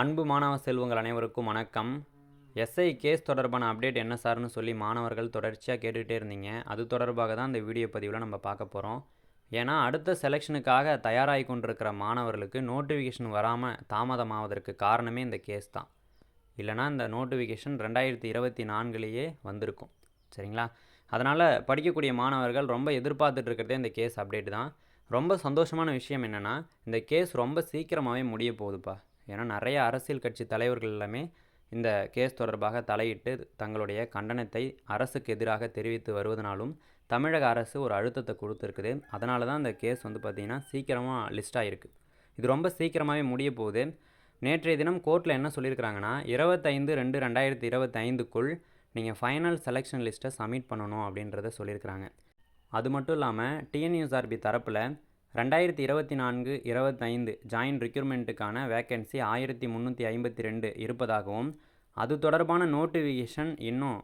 அன்பு மாணவ செல்வங்கள் அனைவருக்கும் வணக்கம். எஸ்ஐ கேஸ் தொடர்பான அப்டேட் என்ன சார்னு சொல்லி மாணவர்கள் தொடர்ச்சியாக கேட்டுக்கிட்டே இருந்தீங்க. அது தொடர்பாக தான் இந்த வீடியோ பதிவில் நம்ம பார்க்க போகிறோம் ஏன்னா அடுத்த செலெக்ஷனுக்காக தயாராகி கொண்டிருக்கிற மாணவர்களுக்கு நோட்டிஃபிகேஷன் வராமல் தாமதமாவதற்கு காரணமே இந்த கேஸ் தான். இல்லைனா இந்த நோட்டிஃபிகேஷன் ரெண்டாயிரத்தி இருபத்தி நான்குலேயே வந்திருக்கும். சரிங்களா? அதனால் படிக்கக்கூடிய மாணவர்கள் ரொம்ப எதிர்பார்த்துட்டு இருக்கிறதே இந்த கேஸ் அப்டேட் தான். ரொம்ப சந்தோஷமான விஷயம் என்னென்னா இந்த கேஸ் ரொம்ப சீக்கிரமாகவே முடிய போகுதுப்பா. ஏன்னா நிறைய அரசியல் கட்சி தலைவர்கள் எல்லாமே இந்த கேஸ் தொடர்பாக தலையிட்டு தங்களுடைய கண்டனத்தை அரசுக்கு எதிராக தெரிவித்து வருவதனாலும் தமிழக அரசு ஒரு அழுத்தத்தை கொடுத்துருக்குது. அதனால தான் இந்த கேஸ் வந்து பார்த்திங்கன்னா சீக்கிரமாக லிஸ்ட் ஆகிருக்கு இது ரொம்ப சீக்கிரமாகவே முடிய போகுது. நேற்றைய தினம் கோர்ட்டில் என்ன சொல்லியிருக்கிறாங்கன்னா இருபத்தைந்து ரெண்டு ரெண்டாயிரத்தி இருபத்தைந்துக்குள் நீங்கள் ஃபைனல் செலெக்ஷன் லிஸ்ட்டை சப்மிட் பண்ணணும் அப்படின்றத சொல்லியிருக்கிறாங்க. அது மட்டும் இல்லாமல் டிஎன்யூஎஸ்ஆர்பி தரப்பில் ரெண்டாயிரத்தி இருபத்தி நான்கு இருபத்தைந்து ஜாயின் ரிக்யூர்மெண்ட்டுக்கான வேக்கன்சி ஆயிரத்தி முந்நூற்றி ஐம்பத்தி ரெண்டு இருப்பதாகவும் அது தொடர்பான நோட்டிஃபிகேஷன் இன்னும்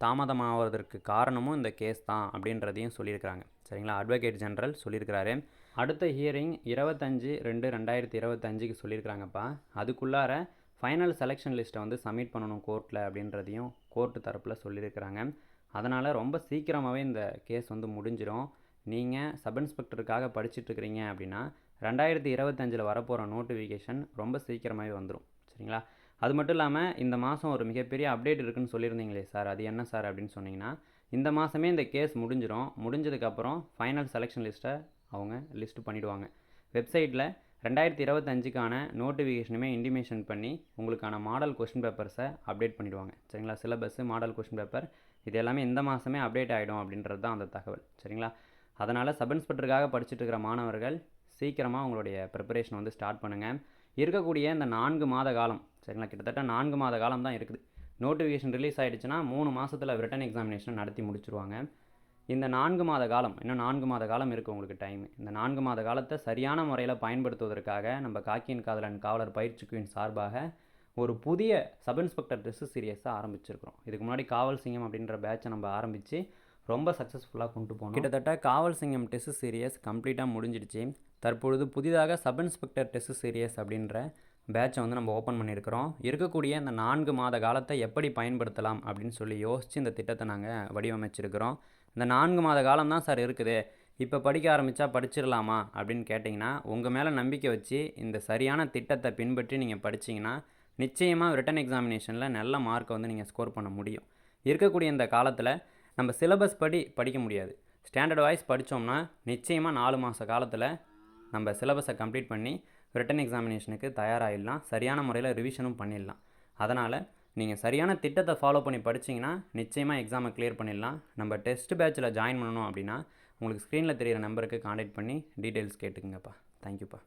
தாமதமாவதற்கு காரணமும் இந்த கேஸ் தான் அப்படின்றதையும் சொல்லியிருக்கிறாங்க. சரிங்களா? அட்வொகேட் ஜெனரல் சொல்லியிருக்கிறாரு. அடுத்த ஹியரிங் இருபத்தஞ்சு ரெண்டு ரெண்டாயிரத்தி இருபத்தஞ்சுக்கு சொல்லியிருக்கிறாங்கப்பா. அதுக்குள்ளார ஃபைனல் செலெக்ஷன் லிஸ்ட்டை வந்து சப்மிட் பண்ணணும் கோர்ட்டில் அப்படின்றதையும் கோர்ட்டு தரப்பில் சொல்லியிருக்கிறாங்க. அதனால் ரொம்ப சீக்கிரமாகவே இந்த கேஸ் வந்து முடிஞ்சிடும் நீங்கள் சப் இன்ஸ்பெக்டருக்காக படிச்சுட்ருக்கிறீங்க அப்படின்னா ரெண்டாயிரத்தி இருபத்தஞ்சில் வரப்போகிற நோட்டிஃபிகேஷன் ரொம்ப சீக்கிரமாகவே வந்துடும் சரிங்களா? அது மட்டும் இல்லாமல் இந்த மாதம் ஒரு மிகப்பெரிய அப்டேட் இருக்குன்னு சொல்லியிருந்தீங்களே சார் அது என்ன சார் அப்படின்னு சொன்னீங்கன்னா இந்த மாதமே இந்த கேஸ் முடிஞ்சிடும் முடிஞ்சதுக்கப்புறம் ஃபைனல் செலெக்ஷன் லிஸ்ட்டை அவங்க லிஸ்ட் பண்ணிவிடுவாங்க வெப்சைட்டில் ரெண்டாயிரத்தி இருபத்தஞ்சுக்கான நோட்டிஃபிகேஷனுமே இன்டிமேஷன் பண்ணி உங்களுக்கான மாடல் கொஷின் பேப்பர்ஸை அப்டேட் பண்ணிவிடுவாங்க சரிங்களா? சிலபஸ்ஸு மாடல் கொஷின் பேப்பர் இது எல்லாமே இந்த மாதமே அப்டேட் ஆகிடும் அப்படின்றது தான் அந்த தகவல். சரிங்களா? அதனால் சப் இன்ஸ்பெக்டருக்காக படிச்சுட்டு இருக்கிற மாணவர்கள் சீக்கிரமாக உங்களுடைய ப்ரிப்பரேஷன் வந்து ஸ்டார்ட் பண்ணுங்கள் இருக்கக்கூடிய இந்த நான்கு மாத காலம் சரிங்களா? கிட்டத்தட்ட நான்கு மாத காலம் தான் இருக்குது. நோட்டிஃபிகேஷன் ரிலீஸ் ஆகிடுச்சுன்னா மூணு மாதத்தில் ரிட்டன் எக்ஸாமினேஷன் நடத்தி முடிச்சுருவாங்க. இந்த நான்கு மாத காலம் இன்னும் நான்கு மாத காலம் இருக்குது உங்களுக்கு டைம் இந்த நான்கு மாத காலத்தை சரியான முறையில் பயன்படுத்துவதற்காக நம்ம காக்கியின் காதலன் காவலர் பயிற்சி குயின் சார்பாக ஒரு புதிய சப் இன்ஸ்பெக்டர் டெஸ்ட் சீரியஸாக ஆரம்பிச்சிருக்கிறோம். இதுக்கு முன்னாடி காவல் சிங்கம் அப்படின்ற பேட்சை நம்ம ஆரம்பித்து ரொம்ப சக்ஸஸ்ஃபுல்லாக கொண்டு போகணும் கிட்டத்தட்ட காவல் சிங்கம் டெஸ்ட் சீரியஸ் கம்ப்ளீட்டாக முடிஞ்சிடுச்சு. தற்பொழுது புதிதாக சப் இன்ஸ்பெக்டர் டெஸ்ட் சீரியஸ் அப்படின்ற பேட்சை வந்து நம்ம ஓப்பன் பண்ணியிருக்கிறோம். இருக்கக்கூடிய இந்த நான்கு மாத காலத்தை எப்படி பயன்படுத்தலாம் அப்படின்னு சொல்லி யோசித்து இந்த திட்டத்தை நாங்கள் வடிவமைச்சிருக்கிறோம். இந்த நான்கு மாத காலம் தான் சார் இருக்குது. இப்போ படிக்க ஆரம்பித்தா படிச்சிடலாமா அப்படின்னு கேட்டிங்கன்னா உங்கள் மேலே நம்பிக்கை வச்சு இந்த சரியான திட்டத்தை பின்பற்றி நீங்கள் படிச்சிங்கன்னா நிச்சயமாக ரிட்டன் எக்ஸாமினேஷனில் நல்ல மார்க்கை வந்து நீங்கள் ஸ்கோர் பண்ண முடியும். இருக்கக்கூடிய இந்த காலத்தில் நம்ம சிலபஸ் படி படிக்க முடியாது. ஸ்டாண்டர்ட் வாய்ஸ் படித்தோம்னா நிச்சயமாக நாலு மாத காலத்தில் நம்ம சிலபஸை கம்ப்ளீட் பண்ணி ரிட்டன் எக்ஸாமினேஷனுக்கு தயாராகிடலாம் சரியான முறையில் ரிவிஷனும் பண்ணிடலாம். அதனால் நீங்கள் சரியான திட்டத்தை ஃபாலோ பண்ணி படிச்சிங்கன்னா நிச்சயமாக எக்ஸாமை கிளியர் பண்ணிடலாம். நம்ம டெஸ்ட் பேட்சில் ஜாயின் பண்ணணும் அப்படின்னா உங்களுக்கு ஸ்க்ரீனில் தெரிகிற நம்பருக்கு காண்டாக்ட் பண்ணி டீட்டெயில்ஸ் கேட்டுக்குங்கப்பா. தேங்க்யூப்பா